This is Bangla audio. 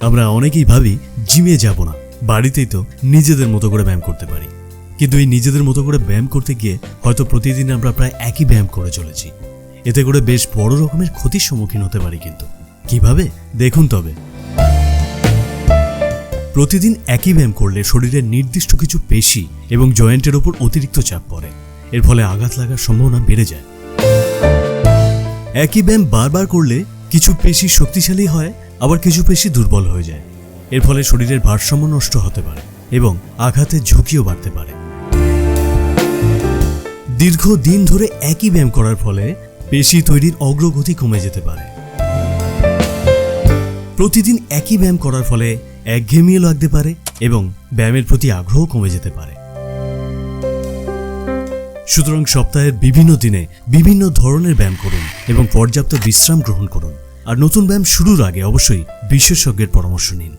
আমরা অনেকেই ভাবি, জিমে যাব না, বাড়িতেই তো নিজেদের মতো করে ব্যায়াম করতে পারি। কিন্তু এই নিজেদের মতো করে ব্যায়াম করতে গিয়ে হয়তো প্রতিদিন আমরা প্রায় একই ব্যায়াম করে চলেছি। এতে করে বেশ বড় রকমের ক্ষতির সম্মুখীন হতে পারি কিন্তু। কীভাবে? দেখুন তবে। প্রতিদিন একই ব্যায়াম করলে শরীরের নির্দিষ্ট কিছু পেশি এবং জয়েন্টের ওপর অতিরিক্ত চাপ পড়ে। এর ফলে আঘাত লাগার সম্ভাবনা বেড়ে যায়। একই ব্যায়াম বারবার করলে কিছু পেশি শক্তিশালী হয় আবার কিছু পেশি দুর্বল হয়ে যায়। এর ফলে শরীরের ভারসাম্য নষ্ট হতে পারে এবং আঘাতের ঝুঁকিও বাড়তে পারে। দীর্ঘ দিন ধরে একই ব্যায়াম করার ফলে পেশি তৈরির অগ্রগতি কমে যেতে পারে। প্রতিদিন একই ব্যায়াম করার ফলে একঘেয়েমিও লাগতে পারে এবং ব্যায়ামের প্রতি আগ্রহ কমে যেতে পারে। সুতরাং সপ্তাহের বিভিন্ন দিনে বিভিন্ন ধরনের ব্যায়াম করুন এবং পর্যাপ্ত বিশ্রাম গ্রহণ করুন। আর নতুন ব্যায়াম শুরুর আগে অবশ্যই বিশেষজ্ঞের পরামর্শ নিন।